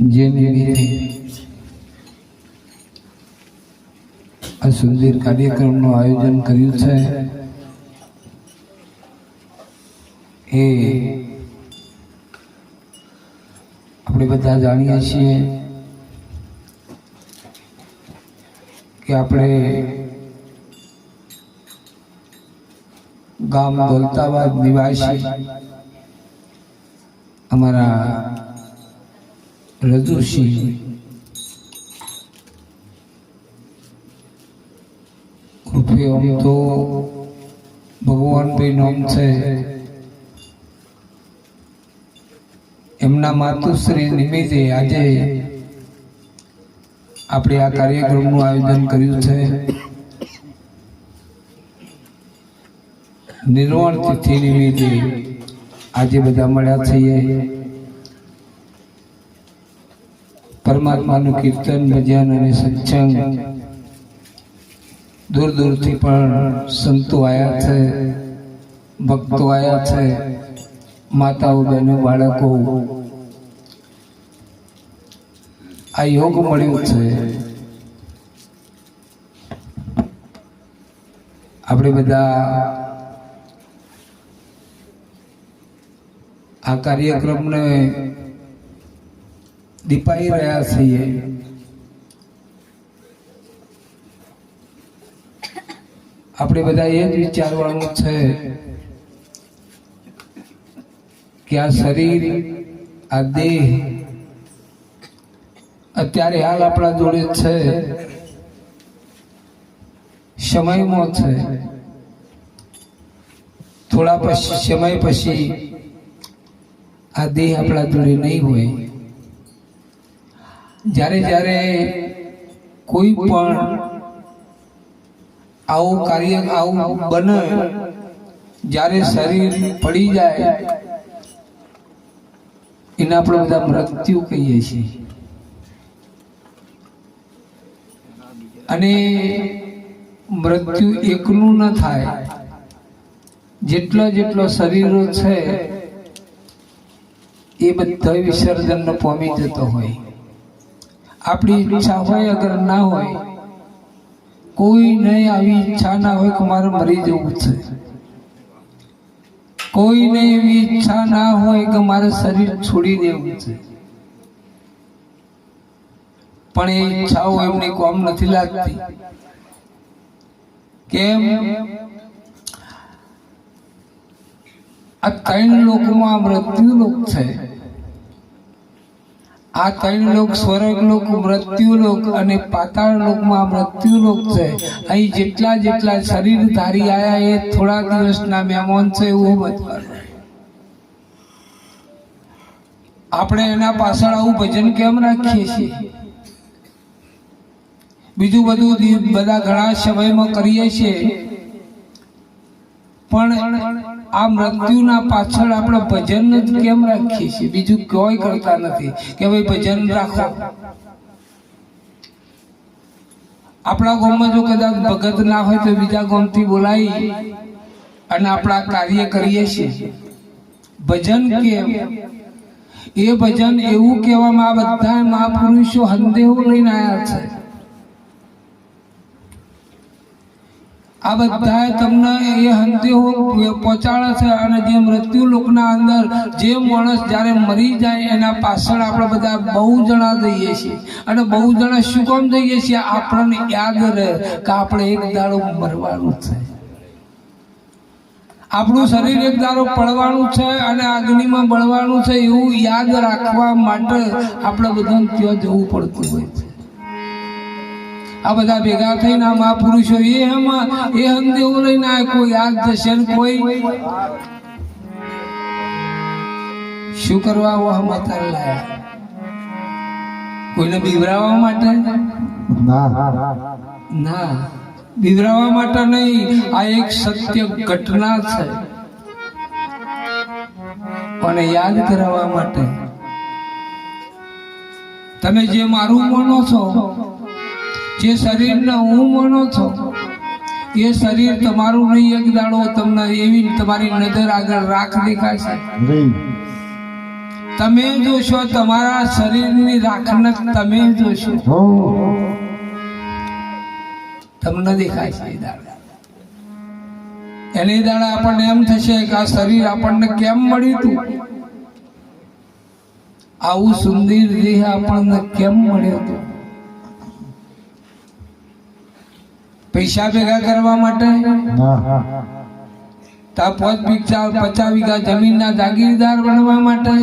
જે રીતે આ સુંદર કાર્યક્રમનું આયોજન કર્યું છે. એ આપણે બધા જાણીએ છીએ કે આપણે ગામ દોલતાબાદ નિવાસી અમારા રજુસિંહ ઉર્ફે આમ તો ભગવાનભાઈ નામ છે એમના માતુશ્રી નિમિત્તે આજે આપણે આ કાર્યક્રમનું આયોજન કર્યું છે. નિર્વાણ તિથિ નિમિત્તે આજે બધા મળ્યા છીએ. પરમાત્માનું કીર્તન, ભજન અને સત્સંગ દૂર દૂરથી પણ સંતો આવ્યા છે, ભક્તો આવ્યા છે, માતાઓ, બહેનો, બાળકો. આ યોગ મળ્યો છે. આપણે બધા આ કાર્યક્રમને દીપાઈ રહ્યા છીએ આપણે બધા એ જ વિચારવાનું છે કે આ શરીર આ દેહ અત્યારે હાલ આપણા જોડે છે સમયમાં છે થોડા પછી સમય પછી આ દેહ આપણા જોડે નહીં હોય જ્યારે જ્યારે કોઈ પણ આવું કાર્ય, આવું બને, જ્યારે શરીર પડી જાય, એને આપણે બધા મૃત્યુ કહીએ છીએ. અને મૃત્યુ એકલું ન થાય, જેટલો જેટલો શરીરો છે, એ બધા વિસર્જન પામી જતો હોય. આપણી ઈચ્છા હોય, અગર ના હોય, કોઈ નહીં આવી ઈચ્છા ના હોય કે મારે મરી જવું છે. કોઈને એવી ઈચ્છા ના હોય કે મારે શરીર છોડી દેવું છે. પણ એ ઈચ્છાઓ એમને કોમ નથી લાગતી. કેમ? આ ત્રણ લોકમાં મૃત્યુ લોક છે. આ ત્રણ લોક સ્વર્ગ લોક, મૃત્યુ લોક અને પાતાળ લોકમાં મૃત્યુ લોક છે. અહીં જેટલા જેટલા શરીર ધારી આયા એ થોડા દિવસના મહેમાન છે એવું બધું આપણે એના પાછળ આવું ભજન કેમ રાખીએ છીએ? બીજું બધું બધા ઘણા સમયમાં કરીએ છીએ. પણ આ મૃત્યુના પાછળ આપણે ભજન જ કેમ રાખીએ છીએ? બીજું કોઈ કરતા નથી કે ભાઈ ભજન રાખો. આપણા ગામમાં જો કદાચ ભગત ના હોય તો બીજા ગામથી બોલાવી અને આપણા કાર્ય કરીએ છીએ. ભજન કેમ? એ ભજન એવું કહેવામાં આ બધા મહાપુરુષો હંદેહો લઈને આવ્યા છે. આ બધા તમને એ હંતે પહોંચાડે છે અને જે મૃત્યુ લોકના અંદર જે માણસ જ્યારે મરી જાય એના પાછળ આપણે બધા બહુ જણા જઈએ છીએ. અને બહુ જણા શું કામ જઈએ છીએ? આપણને યાદ રહે કે આપણે એક દાડો મરવાનું છે. આપણું શરીર એક દારો પડવાનું છે અને અગ્નિમાં બળવાનું છે એવું યાદ રાખવા માટે આપણે બધાને ત્યાં જવું પડતું હોય છે. આ બધા ભેગા થઈને આ મહાપુરુષો એ એમાં એ અંદેવો લઈને આ કોઈ થશે ને કોઈ. શું કરવા આવો લાયા? કોઈને બીવરાવા માટે? ના. બીવરાવા માટે નહીં આ એક સત્ય ઘટના છે. પણ યાદ કરાવવા માટે. તમે જે મારું માનો છો જે શરીરને હું માનો છો એ શરીર તમારું નહીં એક દાડો તમને એવી તમારી નજર આગળ રાખ દેખાશે તમે જોશો તમારા શરીરની રાખનક તમે જોશો. તમને દેખાય છે દાડા. એની દાડા આપણને એમ થશે કે આ શરીર આપણને કેમ મળ્યું હતું આવું સુંદર દેહ આપણને કેમ મળ્યો હતો પૈસા ભેગા કરવા માટે? તા પોત વીઘા પચાસ વીઘા જમીનના જાગીરદાર બનવા માટે?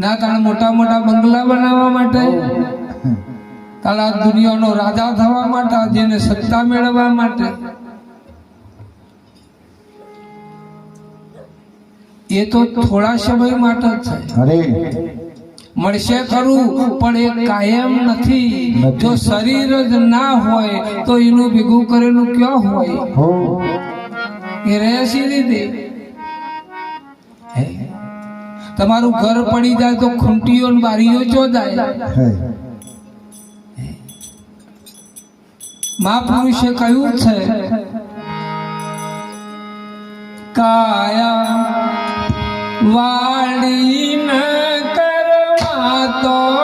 ના તારા મોટા મોટા બંગલા બનાવવા માટે? તારા દુનિયાનો રાજા થવા માટે જેને સત્તા મેળવવા માટે? એ તો થોડા સમય માટે જ છે અરે. મળશે ખરું પણ એ કાયમ નથી. જો શરીર જ ના હોય તો એનું ભેગું કરેલું ક્યાં હોય? એ રહે સી રીતે તમારું ઘર પડી જાય તો ખૂંટીઓ બારીઓ ચોદાય હે. મહાપુરુષે કહ્યું છે કાયા વાળી ન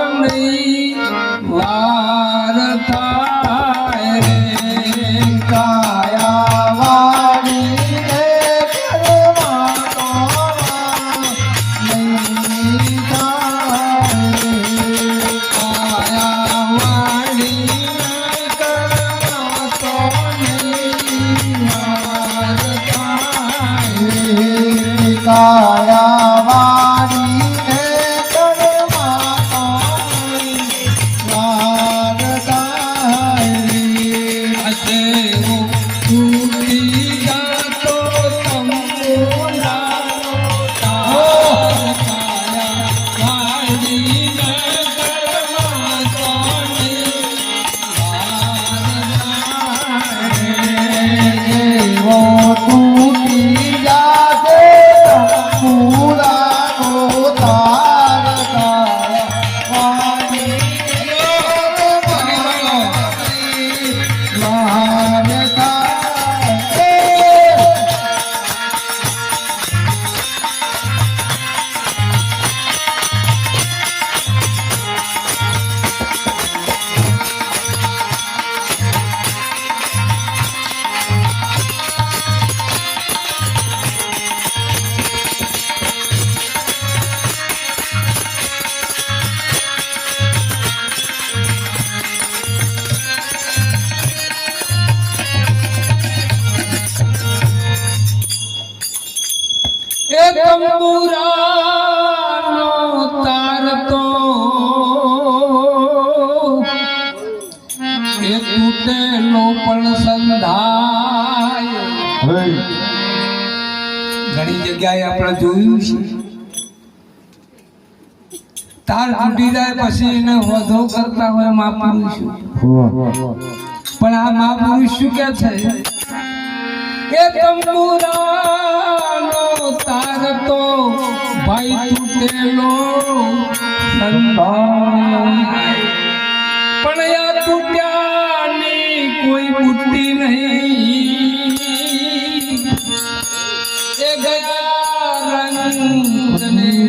પછી એને વધો કરતા પણ આ મહાપુરુષ શું કે છે? કે તંબુરાનો તો ભાઈ તૂટેલો પણ આ તૂટ્યાની કોઈ બુદ્ધિ નહીં. એ ગયા રંગની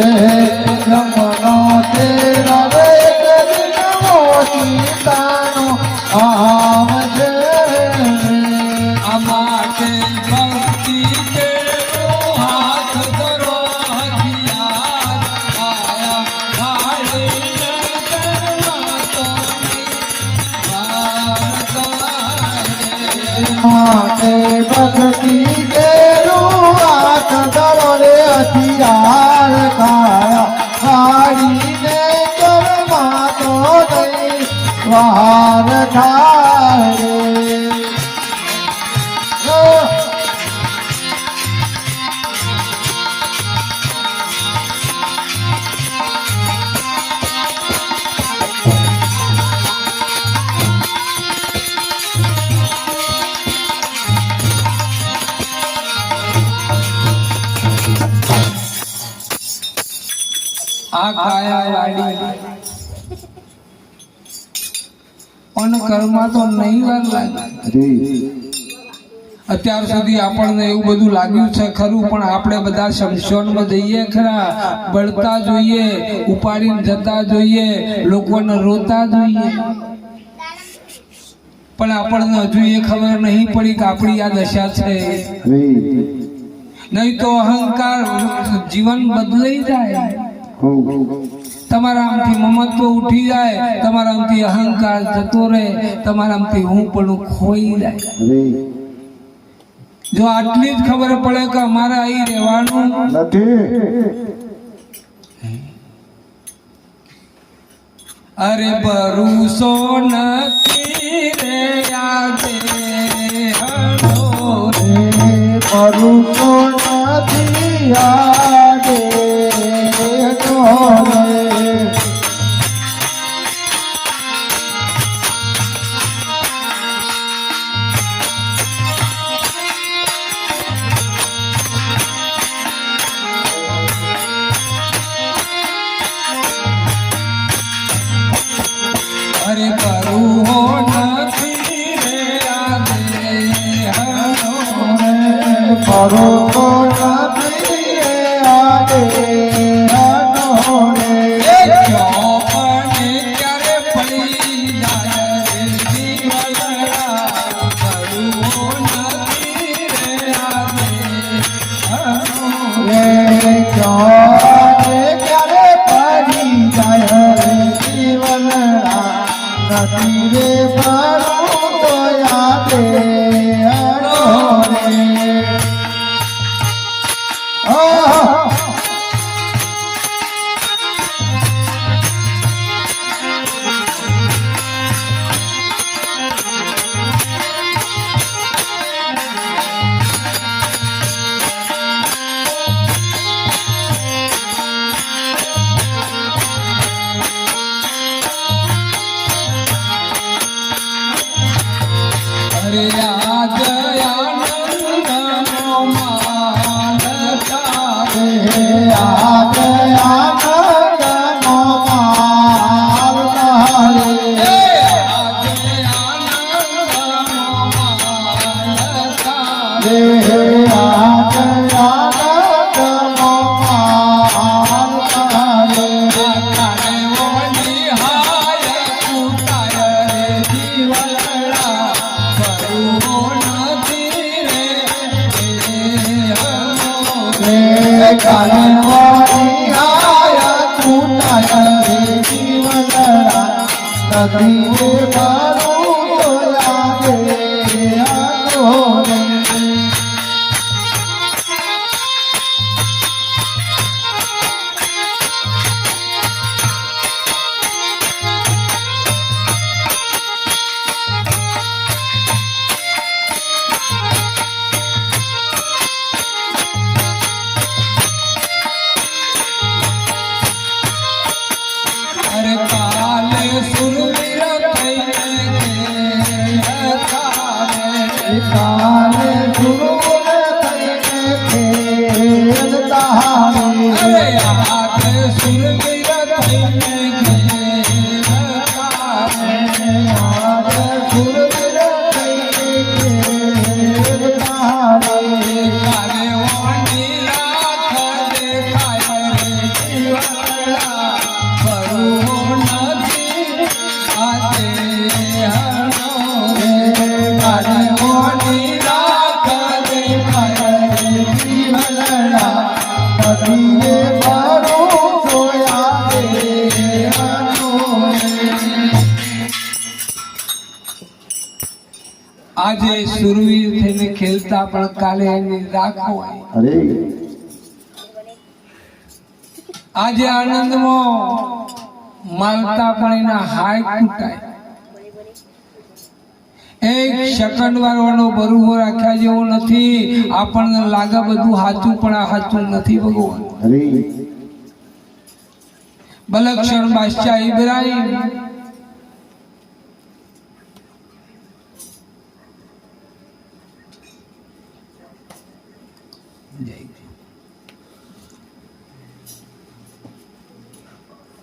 આ નહીં વાર પણ કર્મા તો નહીં વાર લાગે. અત્યાર સુધી આપણને એવું બધું લાગ્યું છે, ખરું, પણ આપણે બધા શમશાનમાં જઈએ ખરા. બળતા જોઈએ, ઉપાડીને જતા જોઈએ, લોકોને રોતા જોઈએ. પણ આપણને હજુ એ ખબર નહીં પડી કે આપણી આ દશા છે. નહીં તો અહંકાર જીવન બદલાઈ જાય. તમારા મમત્વ ઉઠી જાય તમારા અહંકાર જતો રહે તમારા હું પણ ખોઈ જાય. જો આટલી જ ખબર પડે કે અમારે અહીં રહેવાનું? અરે ભરૂસો નથી રે યાદે. પરુષો નથી યાદે પરુષો નથી યાદે અરે થઈને પણ કાલે એની રાખો. અરે. આજે આનંદમાં માલતા પણ એના હાય કૂટાય એક સેકન્ડ વાળવાનો બરુવો રાખ્યા જેવો નથી. આપણને લાગે બધું હાચું પણ આ હાચું નથી ભગવાન. બલક્ષણ બાદશાહ ઇબ્રાહિમ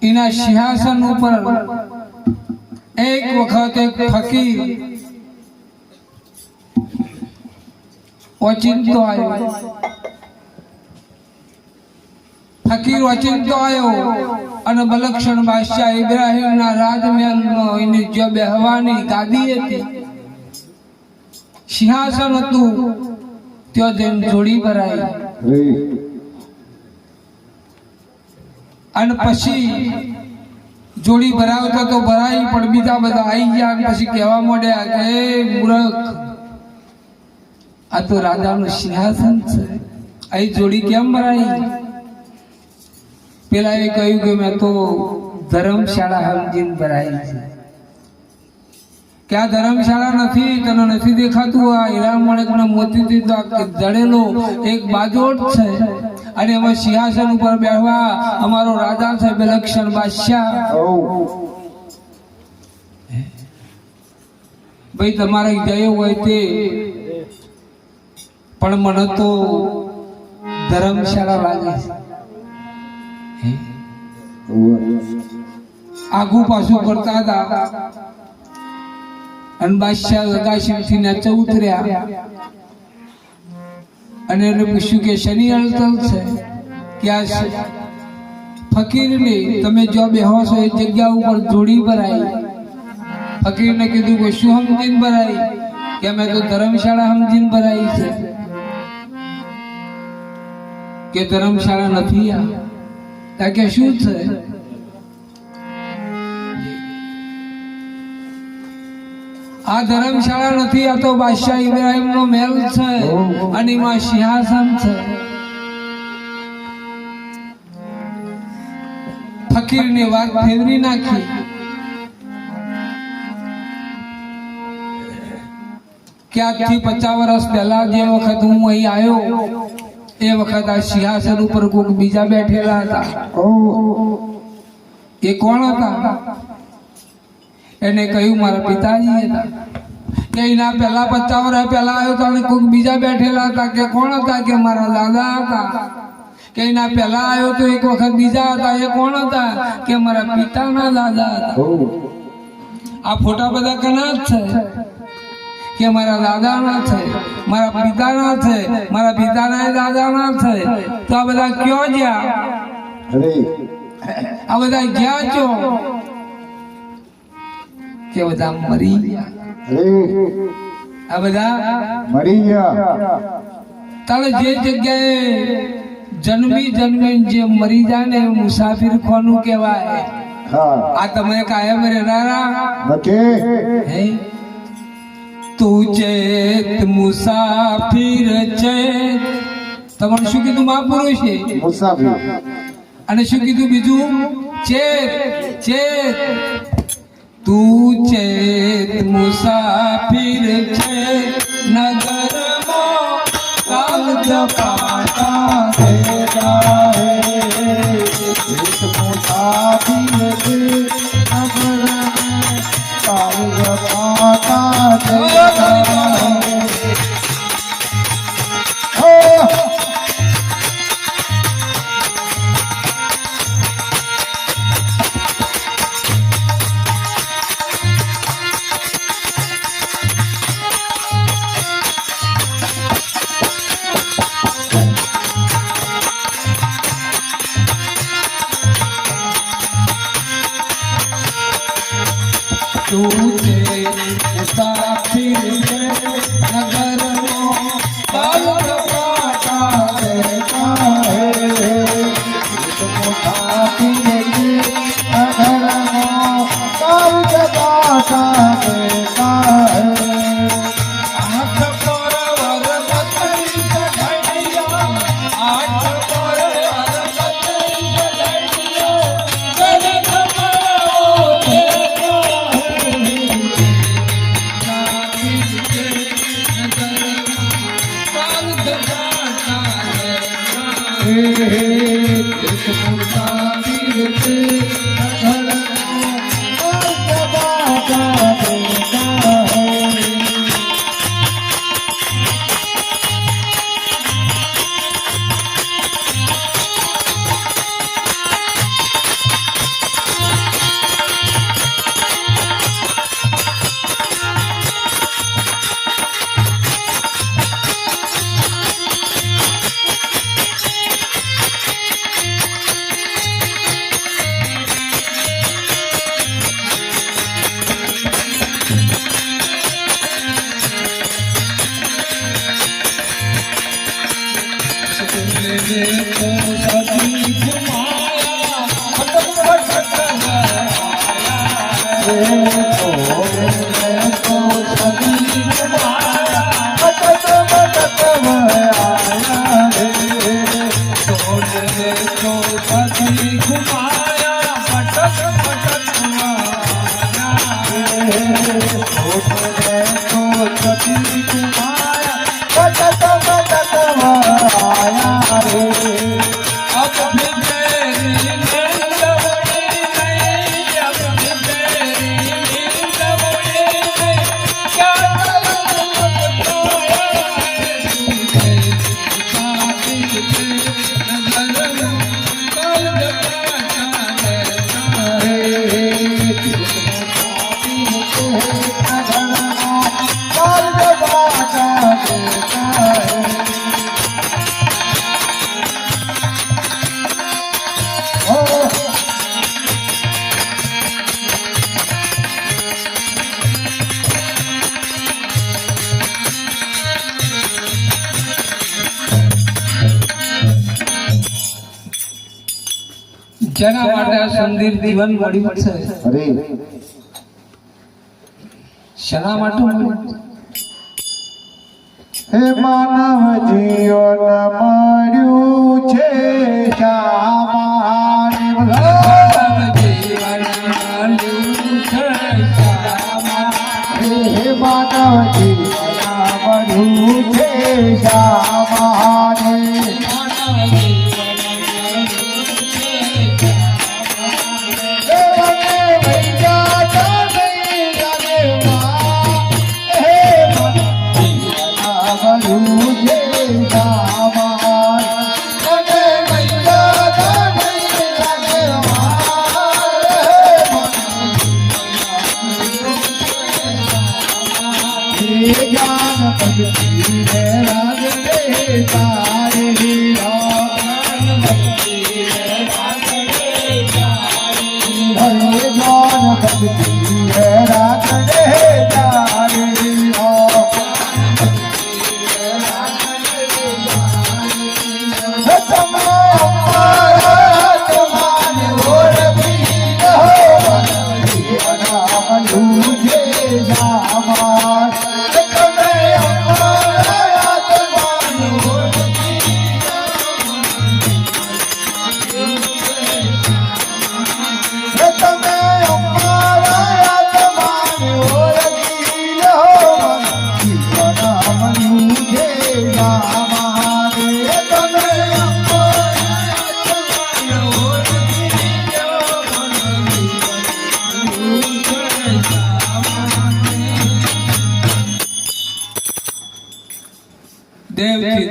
એના સિંહાસન ઉપર એક વખત એક ફકીર ઓચિંતો આવ્યો. ફકીર ઓચિંતો આવ્યો અને બલક્ષણ બાદશાહ ઇબ્રાહિમના રાજમહેલમાં એની જે બેહવાની ગાદી હતી. સિંહાસન હતું, ત્યાં જઈને જોડી અરે અને પછી જોડી ભરાવતો તો ભરાઈ પણ બીજા બધા આવી ગયા અને પછી કહેવા માંડ્યા કે, "એ મૂર્ખ, આ તો રાજાનું સિંહાસન છે. અહીં જોડી કેમ ભરાઈ? પેલા એ કહ્યું કે, મેં તો ધર્મશાળા સમજીને ભરાઈ છે. કે આ ધર્મશાળા નથી તને નથી દેખાતું? આ હીરા મોણેકના મોતીથી તો જડેલો એક બાજોટ છે. અને એમાં સિંહાસન ઉપર બેઠવા અમારો રાજા છે વિલક્ષણ બાદશાહ. ભાઈ તમારે જયો હોય તે. પણ મને તો ધર્મશાળા લાગે છે. આગુ પાછું કરતા હતા. અને બાદશાહ લગાશીથી ના ઉતર્યા અને એને પૂછ્યું કે, શનિ હળતલ છે? કે શ- ફકીરને, તમે જો બેહો છો, એ જગ્યા ઉપર જોડી ભરાઈ. ફકીરને કીધું કે, શું સમજીને ભરાઈ? કે અમે તો ધર્મશાળા સમજીને ભરાઈ છે. કે ધર્મશાળા નથી આ? કે, શું છે? આ ધર્મશાળા નથી આ તો બાદશાહ ઇબ્રાહીમ નો મહેલ છે અને એમાં સિંહાસન છે. ફકીરની વાત ફેરવી નાખી. કે આજથી પચાસ વર્ષ પહેલા જે વખત હું અહીં આવ્યો એ વખત આ સિંહાસન ઉપર કોઈક બીજા બેઠેલા હતા. એ કોણ હતા? એને કહ્યું મારા પિતાજી હતા કે એના પહેલા પચાસ વર્ષ પહેલા આવ્યો તો કોઈક બીજા બેઠેલા હતા કે કોણ હતા? કે મારા દાદા હતા. કે એના પહેલા આવ્યો તો એક વખત બીજા હતા. એ કોણ હતા? કે મારા પિતાના દાદા હતા. આ ફોટા બધા કના જ છે. કે મારા દાદાના છે મારા પિતાના છે મારા પિતાના દાદાના છે. તો આ બધા કયો ગયા? આ બધા ગયા છો કે બધા મરી ગયા? આ બધા મરી ગયા. તારે જે જગ્યાએ જન્મી જન્મી જે મરી જાય ને મુસાફિર કોનું કહેવાય? આ તમે કાયમ રહેનારા? હે? તું ચેત મુસાફિર છે. તમારું શું કીધું મહાપુરુષ? છે મુસાફિર. અને શું કીધું બીજું? ચેત ચેત. તું છે મુસાફિર છે નગરમાં કાલ જપાતા ફેરા મુસાફિર છે નગરમાં કાલ કો પછી ઘુમાયા પટક જેના માટે આ સંદિર જીવન મળ્યું છે. અરે. શેના માટે હે માનવ જીવન મળ્યું છે શામાની હે માનવ જીવન મળ્યું હે મને જ્ઞાન ભક્તિ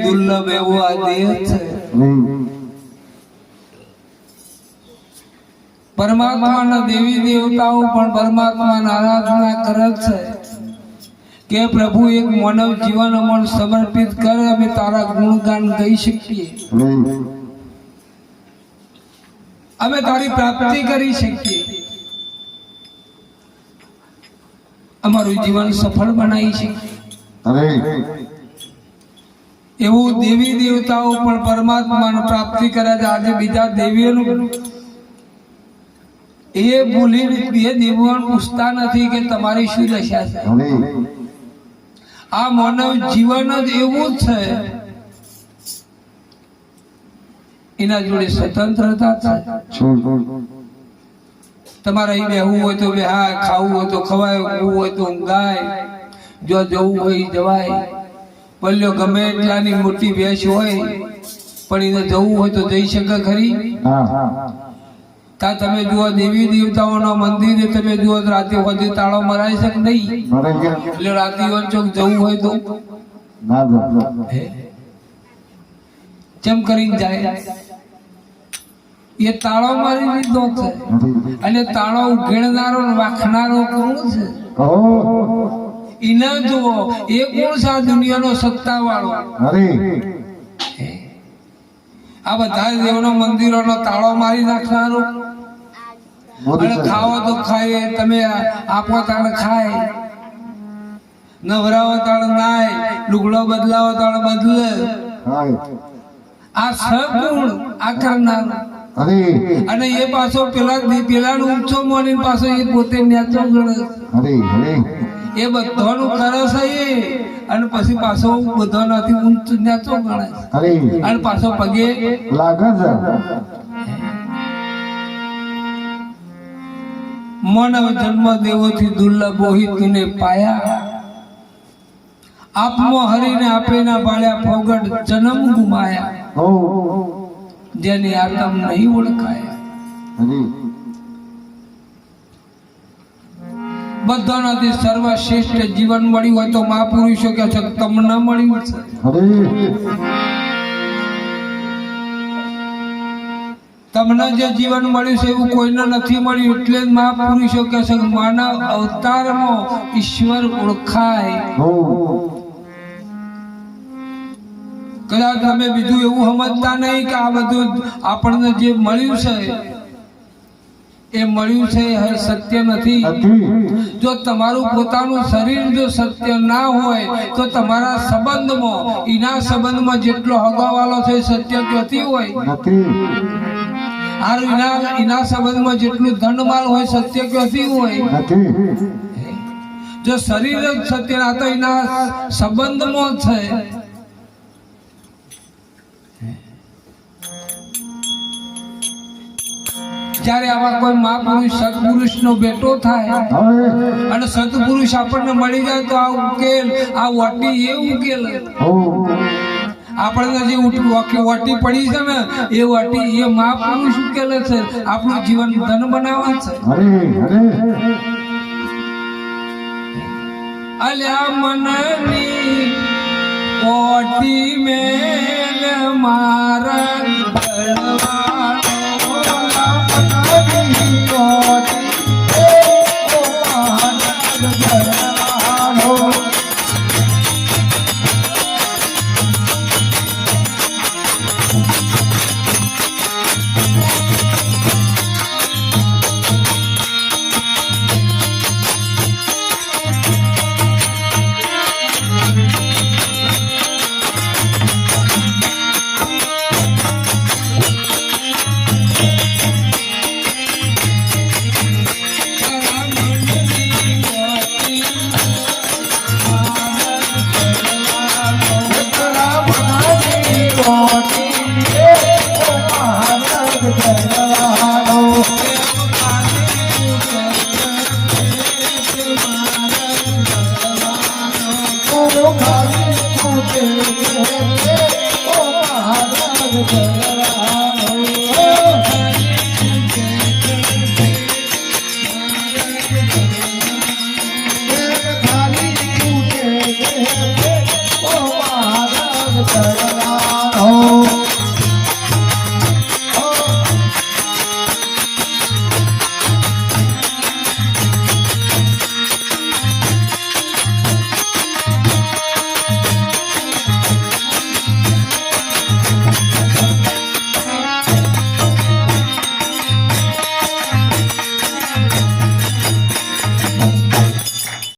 દુર્લભ એવો આ દેહ છે. પરમાત્માના દેવી દેવતાઓ પણ પરમાત્માના આરાધના કરે છે. કે પ્રભુ એક માનવ જીવન અમને સમર્પિત કરે, અમે તારા ગુણગાન ગાઈ શકીએ. અમે તારી પ્રાપ્તિ કરી શકીએ. અમારું જીવન સફળ બનાવી શકીએ. એવું દેવી દેવતાઓ પણ પરમાત્માને પ્રાપ્તિ કરે છે. આજે બીજા દેવીઓનું એ ભૂલી એ દેવોને પૂછતા નથી કે તમારી શું દશા છે. આ માનવ જીવન જ એવું જ છે. એના જોડે સ્વતંત્રતા છે. તમારે અહીં બેહવું હોય તો બેહાય, ખાવું હોય તો ખવાય, ઊંઘવું હોય તો ઊંઘાય. જો જવું હોય જવાય. બોલ્યો ગમે એટલાની મોટી ભેંસ હોય પણ એને જવું હોય તો જઈ શકે ખરી? તા તમે જુઓ દેવી દેવતાઓના મંદિરે તમે જુઓ રાતે સુધી તાળો મરાઈ શકે નહીં? એટલે રાતે ચોક જવું હોય તો? ચમ કરીને જાય? એ તાળો મારી લીધો છે. અને તાળો ઉઘેડનારો વાખનારો કોણ છે? એને જુઓ એ કોણ સા દુનિયાનો સત્તા વાળો આ બધા દેવનો મંદિરોનો તાળો મારી નાખનારો. અને ખાવો તો ખાય તમે આપો તાળ ખાય. નવરાવો તાળ નાય લુગડો બદલાવો તાળ બદલે. આ સગુણ આ કરનાર અરે. અને એ પાછો પેલા પેલા ઊંચો મોની પાછો એ પોતે નેચો ગણે. અરે અરે. એ બધાનું કરે છે એ અને પછી પાછો બધાનાથી ઊંચ ન્યાચો ગણાય. અને પાછો પગે. લાગે છે. માનવ જન્મ દેવોથી દુર્લભ મોહિત તુને પાયા. આપમો હરીને આપે ના બાળ્યા ફોગટ જન્મ ગુમાયા. જેની આતમ નહીં ઓળખાયા. બધાનાથી સર્વશ્રેષ્ઠ જીવન મળ્યું હોય તો મહાપુરુષો કે છે તમને મળ્યું છે. તમને જે જીવન મળ્યું છે એવું કોઈને નથી મળ્યું એટલે જ મહાપુરુષો કે છે માનવ અવતારમાં ઈશ્વર ઓળખાય. કદાચ તમે બીજું એવું સમજતા નહીં કે આ બધું આપણને જે મળ્યું છે એ મળ્યું છે એ સત્ય નથી. જો તમારું પોતાનું શરીર જો સત્ય ના હોય તો તમારા સંબંધમાં એના સંબંધમાં જેટલો હગાવાલો છે સત્ય ક્યાંથી હોય? એના એના સંબંધમાં જેટલું ધનમાલ હોય સત્ય ક્યાંથી હોય? જો શરીર જ સત્ય ના તો એના સંબંધમાં છે. જ્યારે આવા કોઈ મહાપુરુષ સત્પુરુષ નો બેટો થાય અને સત્પુરુષ આપણને મળી જાય તો આ ઉકેલ, આ વટી એ ઉકેલ. આપણને જે વટી પડી છે ને, એ વટી એ મહાપુરુષ ઉકેલે છે. આપણું જીવન ધન બનાવે છે. અલ્યા મનની ઓટી મેલ મારા ગળવાનો મનની